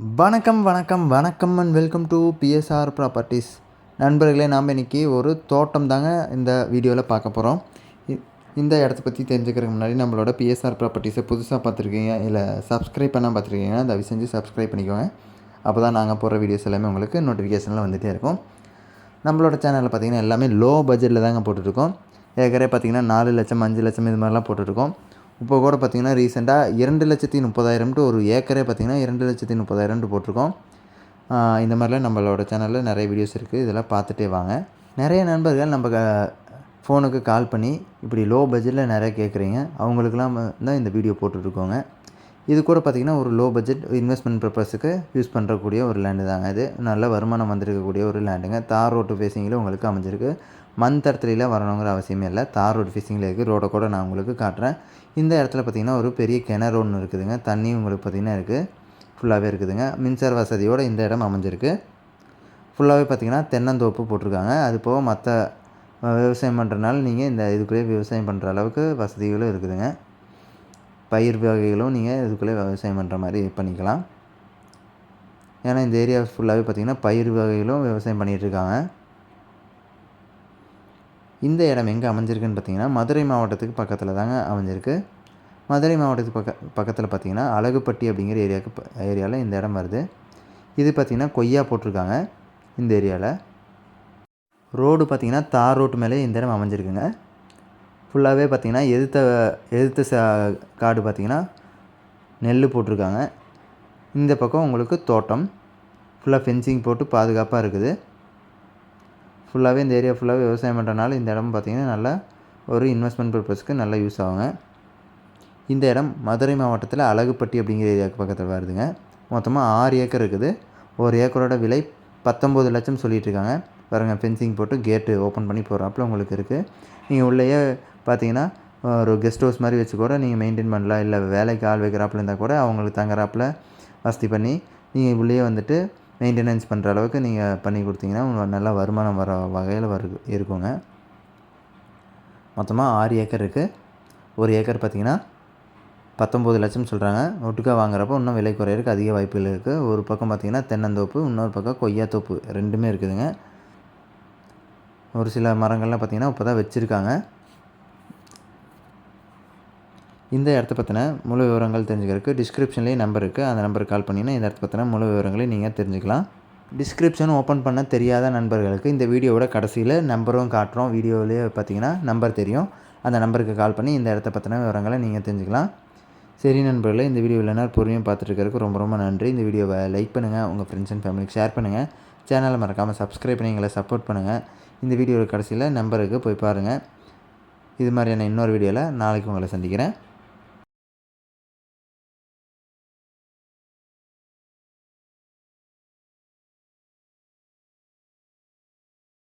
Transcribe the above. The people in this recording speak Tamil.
வணக்கம் வணக்கம் வணக்கம் and welcome to BSR properties நண்பர்களே நாம் இன்றைக்கி ஒரு தோட்டம் தாங்க இந்த வீடியோவில் பார்க்க போகிறோம் இந்த இடத்த பற்றி தெரிஞ்சுக்கிறதுக்கு முன்னாடி நம்மளோட பிஎஸ்ஆர் ப்ராப்பர்ட்டிஸை புதுசாக பார்த்துருக்கீங்க இல்லை சப்ஸ்கிரைப் பண்ணால் பார்த்துருக்கீங்கன்னா தயவு செஞ்சு சப்ஸ்கிரைப் பண்ணிக்கோங்க. அப்போ தான் நாங்கள் போடுற வீடியோஸ் எல்லாமே உங்களுக்கு நோட்டிஃபிகேஷனில் வந்துகிட்டே இருக்கும். நம்மளோட சேனலில் பார்த்திங்கன்னா எல்லாமே லோ பட்ஜெட்டில் தாங்க போட்டுட்ருக்கோம் ஏற்கனவே பார்த்திங்கன்னா நாலு லட்சம் அஞ்சு லட்சம் இது மாதிரிலாம் போட்டுட்ருக்கோம் இப்போ கூட பார்த்திங்கன்னா ரீசெண்டாக இரண்டு லட்சத்தி முப்பதாயிரம்ட்டு ஒரு ஏக்கரே பார்த்திங்கன்னா இரண்டு லட்சத்தி முப்பதாயிரம்ட்டு போட்டிருக்கோம். இந்த மாதிரிலாம் நம்மளோட சேனலில் நிறைய வீடியோஸ் இருக்குது இதெல்லாம் பார்த்துட்டே வாங்க. நிறைய நண்பர்கள் நம்ம ஃபோனுக்கு கால் பண்ணி இப்படி லோ பட்ஜெட்டில் நிறைய கேட்குறீங்க. அவங்களுக்குலாம் தான் இந்த வீடியோ போட்டுட்ருக்கோங்க. இது கூட பார்த்திங்கன்னா ஒரு லோ பட்ஜெட் இன்வெஸ்ட்மெண்ட் பர்பஸுக்கு யூஸ் பண்ணுறக்கூடிய ஒரு லேண்டு தாங்க இது. நல்ல வருமானம் வந்திருக்கக்கூடிய ஒரு லேண்டுங்க தார் ரோட்டு ஃபேஸிங்கில் உங்களுக்கு அமைஞ்சிருக்கு. மண் தரத்துலாம் வரணுங்கிற அவசியமே இல்லை. தார் ரோடு ஃபிஷிங்கில் இருக்குது ரோடை கூட நான் உங்களுக்கு காட்டுறேன். இந்த இடத்துல பார்த்திங்கன்னா ஒரு பெரிய கிணறு ஒன்று இருக்குதுங்க. தண்ணி உங்களுக்கு பார்த்திங்கன்னா இருக்குது ஃபுல்லாகவே இருக்குதுங்க. மின்சார வசதியோடு இந்த இடம் அமைஞ்சிருக்கு. ஃபுல்லாகவே பார்த்திங்கன்னா தென்னந்தோப்பு போட்டிருக்காங்க. அது போக மற்ற விவசாயம் பண்ணுறனால நீங்கள் இந்த இதுக்குள்ளேயே விவசாயம் பண்ணுற அளவுக்கு வசதிகளும் இருக்குதுங்க. பயிர் வகைகளும் நீங்கள் இதுக்குள்ளே விவசாயம் பண்ணுற மாதிரி பண்ணிக்கலாம். ஏன்னா இந்த ஏரியா ஃபுல்லாகவே பார்த்திங்கன்னா பயிர் வகைகளும் விவசாயம் பண்ணிகிட்ருக்காங்க இந்த இடம் எங்கே அமைஞ்சிருக்குன்னு பார்த்தீங்கன்னா மதுரை மாவட்டத்துக்கு பக்கத்தில் தாங்க அமைஞ்சிருக்கு. மதுரை மாவட்டத்துக்கு பக்க பக்கத்தில் பார்த்தீங்கன்னா அழகுப்பட்டி அப்படிங்கிற ஏரியாவுக்கு ஏரியாவில் இந்த இடம் வருது. இது பார்த்திங்கன்னா கொய்யா போட்டிருக்காங்க இந்த ஏரியாவில் ரோடு பார்த்திங்கன்னா தார் ரோட்டு மேலே இந்த இடம் அமைஞ்சிருக்குங்க. ஃபுல்லாகவே பார்த்திங்கன்னா எதிர்த்த எதிர்த்த ச காடு பார்த்திங்கன்னா நெல் போட்டிருக்காங்க. இந்த பக்கம் உங்களுக்கு தோட்டம். ஃபுல்லாக ஃபென்சிங் போட்டு பாதுகாப்பாக இருக்குது. ஃபுல்லாகவே இந்த ஏரியா ஃபுல்லாகவே விவசாயம் பண்ணுறனால இந்த இடம் பார்த்திங்கன்னா நல்லா ஒரு இன்வெஸ்ட்மெண்ட் பர்பஸ்க்கு நல்லா யூஸ் ஆகுங்க. இந்த இடம் மதுரை மாவட்டத்தில் அழகுப்பட்டி அப்படிங்கிற ஏரியாவுக்கு பக்கத்தில் வருதுங்க. மொத்தமாக ஆறு ஏக்கர் இருக்குது. ஒரு ஏக்கரோட விலை பத்தொம்போது லட்சம் சொல்லிகிட்ருக்காங்க இருக்காங்க. பாருங்க ஃபென்சிங் போட்டு கேட்டு ஓப்பன் பண்ணி போகிறாப்புல உங்களுக்கு இருக்குது நீங்கள் உள்ளேயே பார்த்தீங்கன்னா ஒரு கெஸ்ட் ஹவுஸ் மாதிரி வச்சு கூட நீங்கள் மெயின்டைன் பண்ணலாம். இல்லை வேலைக்கு ஆள் வைக்கிறாப்புல இருந்தால் கூட அவங்களுக்கு தங்குறாப்புல வசதி பண்ணி நீங்கள் உள்ளேயே வந்துட்டு மெயின்டெனன்ஸ் பண்ணுற அளவுக்கு நீங்கள் பண்ணி கொடுத்தீங்கன்னா உங்களுக்கு நல்ல வருமானம் வர வகையில் வரு இருக்குங்க. மொத்தமாக ஆறு ஏக்கர் இருக்குது ஒரு ஏக்கர் பார்த்திங்கன்னா பத்தொம்பது லட்சம் சொல்கிறாங்க ஒட்டுக்காக வாங்குறப்போ இன்னும் விலை குறையிறதுக்கு அதிக வாய்ப்புகள் இருக்குது ஒரு பக்கம் பார்த்திங்கன்னா தென்னந்தோப்பு இன்னொரு பக்கம் கொய்யாத்தோப்பு ரெண்டுமே இருக்குதுங்க. ஒரு சில மரங்கள்லாம் பார்த்தீங்கன்னா இப்போ தான் வச்சுருக்காங்க. இந்த இடத்த பற்றின முழு விவரங்கள் தெரிஞ்சுக்கிறதுக்கு டிஸ்கிரிப்ஷன்லேயே நம்பர் இருக்குது அந்த நம்பருக்கு கால் பண்ணிங்கன்னா இந்த இடத்த பற்றின முழு விவரங்களையும் நீங்கள் தெரிஞ்சுக்கலாம். டிஸ்கிரிப்ஷன் ஓப்பன் பண்ண தெரியாத நண்பர்களுக்கு இந்த வீடியோவோட கடைசியில் நம்பரும் காட்டுறோம். வீடியோவிலேயே பார்த்தீங்கன்னா நம்பர் தெரியும். அந்த நம்பருக்கு கால் பண்ணி இந்த இடத்த பற்றின விவரங்களை நீங்கள் தெரிஞ்சுக்கலாம். சரி நண்பர்களே இந்த வீடியோ இல்லைனா பொறுமையாக பார்த்துட்டு ரொம்ப ரொம்ப நன்றி. இந்த வீடியோவை லைக் பண்ணுங்கள் உங்கள் ஃப்ரெண்ட்ஸ் அண்ட் ஃபேமிலிக்கு ஷேர் பண்ணுங்கள் சேனலை மறக்காமல் சப்ஸ்கிரைப் பண்ணி எங்களை சப்போர்ட் பண்ணுங்கள் இந்த வீடியோவில் கடைசியில் நம்பருக்கு போய் பாருங்கள் இது மாதிரியான இன்னொரு வீடியோவில் நாளைக்கு உங்களை சந்திக்கிறேன்.